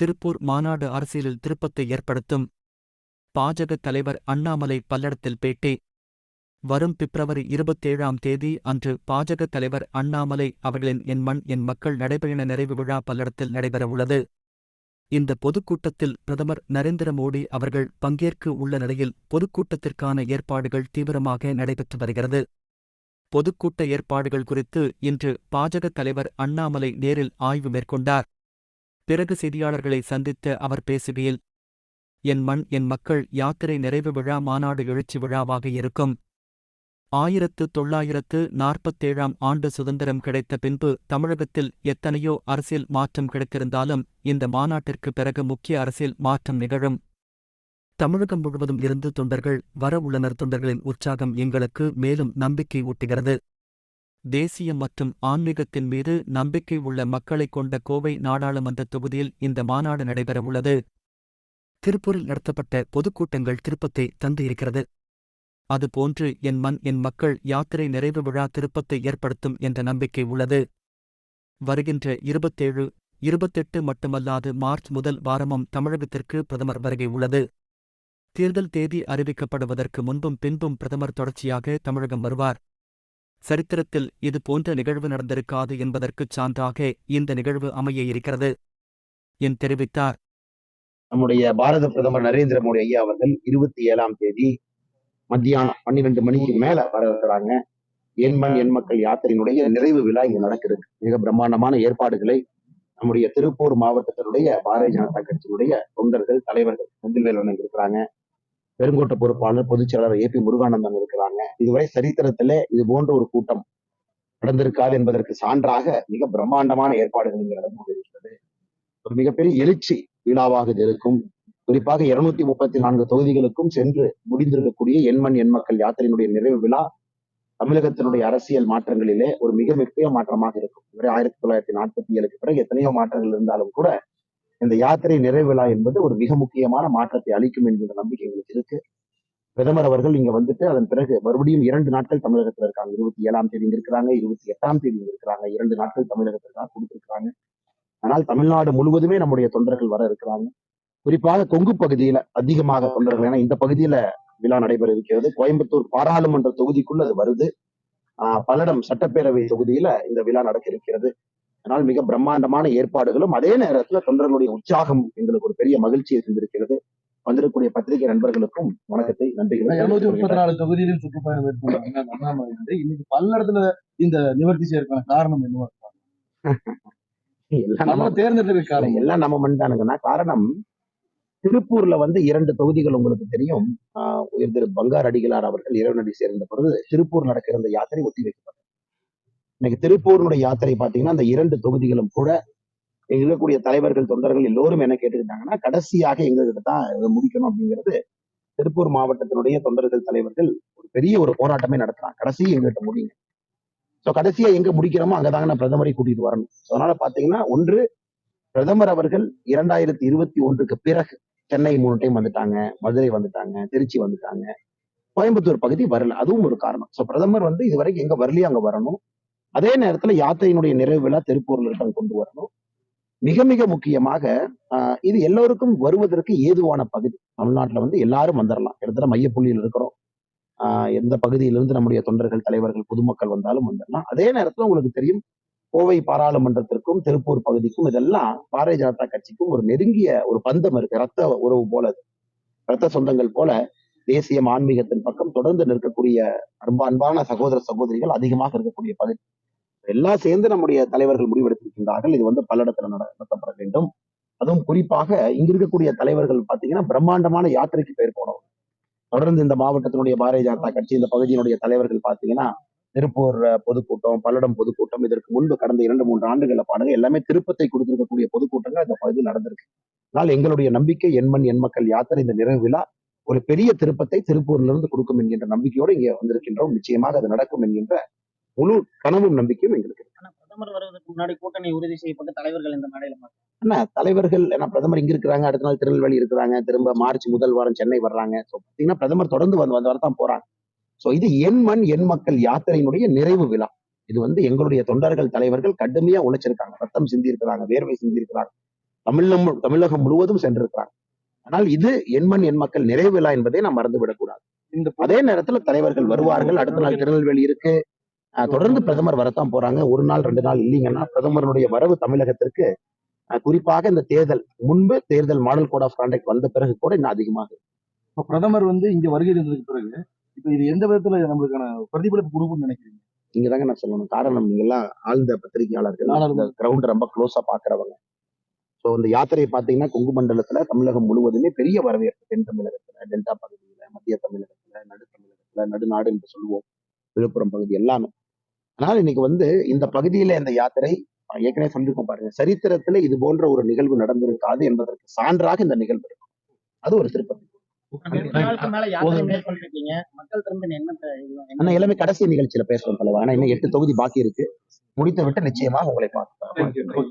திருப்பூர் மாநாடு அரசியலில் திருப்பத்தை ஏற்படுத்தும். பாஜக தலைவர் அண்ணாமலை பல்லடத்தில் பேட்டி. வரும் பிப்ரவரி இருபத்தேழாம் தேதி அன்று பாஜக தலைவர் அண்ணாமலை அவர்களின் என் மண் என் மக்கள் நடைபயண நிறைவு விழா பல்லடத்தில் நடைபெறவுள்ளது இந்த பொதுக்கூட்டத்தில் பிரதமர் நரேந்திர மோடி அவர்கள் பங்கேற்க உள்ள நிலையில் பொதுக்கூட்டத்திற்கான ஏற்பாடுகள் தீவிரமாக நடைபெற்று வருகிறது. பொதுக்கூட்ட ஏற்பாடுகள் குறித்து இன்று பாஜக தலைவர் அண்ணாமலை நேரில் ஆய்வு மேற்கொண்டார். பிறகு செய்தியாளர்களை சந்தித்த அவர் பேசுகையில் என் மண் என் மக்கள் யாத்திரை நிறைவு விழா மாநாடு எழுச்சி விழாவாக இருக்கும். ஆயிரத்து தொள்ளாயிரத்து நாற்பத்தேழாம் ஆண்டு சுதந்திரம் கிடைத்த பின்பு தமிழகத்தில் எத்தனையோ அரசியல் மாற்றம் கிடைத்திருந்தாலும் இந்த மாநாட்டிற்கு பிறகு முக்கிய அரசியல் மாற்றம் நிகழும். தமிழகம் முழுவதும் இருந்து தொண்டர்கள் வர உள்ளனர் தொண்டர்களின் உற்சாகம் எங்களுக்கு மேலும் நம்பிக்கை ஊட்டுகிறது. தேசிய மற்றும் ஆன்மீகத்தின் மீது நம்பிக்கை உள்ள மக்களைக் கொண்ட கோவை நாடாளுமன்ற தொகுதியில் இந்த மாநாடு நடைபெறவுள்ளது. திருப்பூரில் நடத்தப்பட்ட பொதுக்கூட்டங்கள் திருப்பத்தை தந்து இருக்கிறது அதுபோன்று என் மண் என் மக்கள் யாத்திரை நிறைவு விழா திருப்பத்தை ஏற்படுத்தும் என்ற நம்பிக்கை உள்ளது. வருகின்ற இருபத்தேழு இருபத்தெட்டு மட்டுமல்லாது மார்ச் முதல் வாரமும் தமிழகத்திற்கு பிரதமர் வருகை உள்ளது. தேர்தல் தேதி அறிவிக்கப்படுவதற்கு முன்பும் பின்பும் பிரதமர் தொடர்ச்சியாக தமிழகம் வருவார். சரித்திரத்தில் இது போன்ற நிகழ்வு நடந்திருக்காது என்பதற்குச் சான்றாக இந்த நிகழ்வு அமைய இருக்கிறது என் தெரிவித்தார். நம்முடைய பாரத பிரதமர் நரேந்திர மோடி ஐயா அவர்கள் இருபத்தி ஏழாம் தேதி மத்தியானம் பன்னிரெண்டு மணிக்கு மேல வர இருக்கிறாங்க எண்மண் எண் மக்கள் யாத்திரையினுடைய நிறைவு விழா இங்க நடக்கிறது. மிக பிரம்மாண்டமான ஏற்பாடுகளை நம்முடைய திருப்பூர் மாவட்டத்தினுடைய பாரதிய ஜனதா கட்சியினுடைய தொண்டர்கள் தலைவர்கள் செந்தில்வேலன் இருக்கிறாங்க. பெருங்கோட்ட பொறுப்பாளர் பொதுச் செயலாளர் ஏ பி முருகானந்தம் இருக்கிறாங்க. இதுவரை சரித்திரத்துல இது போன்ற ஒரு கூட்டம் நடந்திருக்காது என்பதற்கு சான்றாக மிக பிரம்மாண்டமான ஏற்பாடுகள் இங்கு நடந்து கொண்டிருக்கிறது ஒரு மிகப்பெரிய எழுச்சி விழாவாக இது இருக்கும். குறிப்பாக இருநூத்தி முப்பத்தி நான்கு தொகுதிகளுக்கும் சென்று முடிந்திருக்கக்கூடிய எண்மண் எண் மக்கள் யாத்திரையினுடைய நிறைவு விழா தமிழகத்தினுடைய அரசியல் மாற்றங்களிலே ஒரு மிக மிக மாற்றமாக இருக்கும். இவரை ஆயிரத்தி தொள்ளாயிரத்தி நாற்பத்தி ஏழுக்கு பிறகு எத்தனையோ மாற்றங்கள் இருந்தாலும் கூட இந்த யாத்திரை நிறைவு விழா என்பது ஒரு மிக முக்கியமான மாற்றத்தை அளிக்கும் என்கிற நம்பிக்கை எங்களுக்கு இருக்கு. பிரதமர் அவர்கள் இங்க வந்துட்டு அதன் பிறகு மறுபடியும் இரண்டு நாட்கள் தமிழகத்துல இருக்காங்க. இருபத்தி ஏழாம் தேதி இங்க இருக்கிறாங்க இருபத்தி எட்டாம் தேதி இங்க இருக்கிறாங்க. இரண்டு நாட்கள் தமிழகத்திற்காக கொடுத்திருக்கிறாங்க ஆனால் தமிழ்நாடு முழுவதுமே நம்முடைய தொண்டர்கள் வர இருக்கிறாங்க. குறிப்பாக கொங்கு பகுதியில அதிகமாக தொண்டர்கள். ஏன்னா இந்த பகுதியில விழா நடைபெற இருக்கிறது. கோயம்புத்தூர் பாராளுமன்ற தொகுதிக்குள்ள அது வருது. ஆஹ் பல்லடம் சட்டப்பேரவை தொகுதியில இந்த விழா நடக்க இருக்கிறது. அதனால் மிக பிரம்மாண்டமான ஏற்பாடுகளும் அதே நேரத்துல தொண்டர்களுடைய உற்சாகம் எங்களுக்கு ஒரு பெரிய மகிழ்ச்சியை தந்திருக்கிறது. வந்திருக்கக்கூடிய பத்திரிகை நண்பர்களுக்கும் வணக்கத்தை நன்றிகளை இருநூத்தி முப்பத்தி நாலு தொகுதியிலும் சுற்றுப்பயணம் மேற்கொண்டாங்க அண்ணாமலை வந்து இன்னைக்கு பல்லடத்துல இந்த நிவர்த்தி செய்யறதுக்கான காரணம் என்னவா எல்லாம் தேர்ந்தெடுக்க காரணம். எல்லாம் நம்ம மண்தானுங்கன்னா காரணம் திருப்பூர்ல வந்து இரண்டு தொகுதிகள் உங்களுக்கு தெரியும். ஆஹ் திரு பங்கார் அடிகளார் அவர்கள் இறைவனடி சேர்ந்த பொழுது திருப்பூர் நடக்கிற இந்த யாத்திரை ஒத்தி வைக்கப்பட்டது. இன்னைக்கு திருப்பூருடைய யாத்திரை பாத்தீங்கன்னா அந்த இரண்டு தொகுதிகளும் கூட இருக்கக்கூடிய தலைவர்கள் தொண்டர்கள் எல்லோரும் என்ன கேட்டுக்கிட்டாங்கன்னா கடைசியாக எங்ககிட்ட தான் இதை முடிக்கணும் அப்படிங்கிறது திருப்பூர் மாவட்டத்தினுடைய தொண்டர்கள் தலைவர்கள் ஒரு பெரிய ஒரு போராட்டமே நடத்துறாங்க. கடைசி எங்ககிட்ட முடியுங்க. சோ கடைசியா எங்க முடிக்கிறோமோ அங்கதாங்க நான் பிரதமரை கூட்டிட்டு வரணும். அதனால பாத்தீங்கன்னா ஒன்று பிரதமர் அவர்கள் இரண்டாயிரத்தி இருபத்தி ஒன்றுக்கு பிறகு சென்னை மூணு டைம் வந்துட்டாங்க மதுரை வந்துட்டாங்க திருச்சி வந்துட்டாங்க கோயம்புத்தூர் பகுதி வரல. அதுவும் ஒரு காரணம். சோ பிரதமர் வந்து இதுவரைக்கும் எங்க வரலையோ அங்க வரணும். அதே நேரத்துல யாத்திரையினுடைய நிறைவு விழா திருப்பூர்ல இருந்து கொண்டு வரணும். மிக மிக முக்கியமாக ஆஹ், இது எல்லோருக்கும் வருவதற்கு ஏதுவான பகுதி. தமிழ்நாட்டுல வந்து எல்லாரும் வந்துடலாம் கிட்டத்தட்ட மையப்புள்ளியில் இருக்கிறோம். ஆஹ், எந்த பகுதியிலிருந்து நம்முடைய தொண்டர்கள் தலைவர்கள் பொதுமக்கள் வந்தாலும் வந்துடலாம் அதே நேரத்துல உங்களுக்கு தெரியும் கோவை பாராளுமன்றத்திற்கும் திருப்பூர் பகுதிக்கும் இதெல்லாம் பாரதிய ஜனதா கட்சிக்கும் ஒரு நெருங்கிய ஒரு பந்தம் இருக்கு. ரத்த உறவு போல அது. ரத்த சொந்தங்கள் போல தேசியம் ஆன்மீகத்தின் பக்கம் தொடர்ந்து நிற்கக்கூடிய அன்பா அன்பான சகோதர சகோதரிகள் அதிகமாக இருக்கக்கூடிய பகுதி. எல்லாம் சேர்ந்து நம்முடைய தலைவர்கள் முடிவெடுத்திருக்கின்றார்கள். இது வந்து பல்லடத்துல நடத்தப்பட வேண்டும். அதுவும் குறிப்பாக இங்க இருக்கக்கூடிய தலைவர்கள் பாத்தீங்கன்னா பிரம்மாண்டமான யாத்திரைக்கு பெயர் போனவர் தொடர்ந்து இந்த மாவட்டத்தினுடைய பாரதிய ஜனதா கட்சி இந்த பகுதியினுடைய தலைவர்கள் பாத்தீங்கன்னா திருப்பூர் பொதுக்கூட்டம் பல்லடம் பொதுக்கூட்டம் இதற்கு முன்பு கடந்த இரண்டு மூன்று ஆண்டுகள பாருங்க எல்லாமே திருப்பத்தை கொடுத்திருக்கக்கூடிய பொதுக்கூட்டங்கள் இந்த பகுதியில் நடந்திருக்கு. ஆனால் எங்களுடைய நம்பிக்கை எண்மண் எண் மக்கள் யாத்திரை இந்த நிறைவு விழா ஒரு பெரிய திருப்பத்தை திருப்பூர்ல இருந்து கொடுக்கும் என்கின்ற நம்பிக்கையோடு இங்கே வந்திருக்கின்றோம். நிச்சயமாக அது நடக்கும் என்கின்ற முழு கனவும் நம்பிக்கையும் எங்களுக்கு பிரதமர் வருவதற்கு முன்னாடி கூட்டணி உறுதி செய்யப்பட்ட தலைவர்கள் இந்த மேடையில. ஆனா தலைவர்கள் ஏன்னா பிரதமர் இங்க இருக்கிறாங்க அடுத்த நாள் திருநெல்வேலி இருக்கிறாங்க திரும்ப மார்ச் முதல் வாரம் சென்னை வர்றாங்க. ஸோ பார்த்தீங்கன்னா பிரதமர் தொடர்ந்து வந்து வந்து வரத்தான் போறாங்க. ஸோ இது என் மண் என் மக்கள் யாத்திரையினுடைய நிறைவு விழா. இது வந்து எங்களுடைய தொண்டர்கள் தலைவர்கள் கடுமையா உழைச்சிருக்காங்க. ரத்தம் சிந்தி இருக்கிறாங்க வேர்வை சிந்தி இருக்கிறாங்க தமிழகம் தமிழகம் முழுவதும் சென்றிருக்கிறாங்க. ஆனால் இது எண்மண் எண் மக்கள் நிறைவு விழா என்பதை நாம் மறந்துவிடக் கூடாது இந்த அதே நேரத்துல தலைவர்கள் வருவார்கள் அடுத்த நாள் திருநெல்வேலி இருக்கு. தொடர்ந்து பிரதமர் வரத்தான் போறாங்க. ஒரு நாள் ரெண்டு நாள் இல்லைங்கன்னா பிரதமருடைய வரவு தமிழகத்திற்கு குறிப்பாக இந்த தேர்தல் முன்பு தேர்தல் மாடல் கோட் ஆஃப் கான்டாக்ட் வந்த பிறகு கூட இன்னும் அதிகமாக இப்ப பிரதமர் வந்து இங்க வருகை இருந்ததுக்கு பிறகு இப்ப இது எந்த விதத்துல நம்மளுக்கான பிரதிபலிப்பு கொடுக்கும்னு நினைக்கிறீங்க? நீங்க தாங்க நான் சொல்லணும். காரணம் நீங்க எல்லாம் ஆழ்ந்த பத்திரிகையாளர்கள் கிரவுண்ட் ரொம்ப க்ளோஸா பாக்குறவங்க. சோ இந்த யாத்திரை பாத்தீங்கன்னா கொங்கு மண்டலத்துல தமிழகம் முழுவதுமே பெரிய வரவேற்பு தென் தமிழகத்துல டெல்டா பகுதியில மத்திய தமிழகத்துல நடு தமிழகத்துல நடுநாடு என்று சொல்லுவோம். விழுப்புரம் பகுதி எல்லாமே. ஆனால் இன்னைக்கு வந்து இந்த பகுதியில இந்த யாத்திரை ஏற்கனவே சொல்லிருக்கோம் பாருங்க. சரித்திரத்துல இது போன்ற ஒரு நிகழ்வு நடந்திருக்காது என்பதற்கு சான்றாக இந்த நிகழ்வு இருக்கும். அது ஒரு திருப்பதி. எல்லாமே கடைசி நிகழ்ச்சியில பேசுறோம் தலைவர் ஆனா இன்னும் எட்டு தொகுதி பாக்கி இருக்கு. முடித்து விட்டு நிச்சயமாக உங்களை பார்க்கிறேன்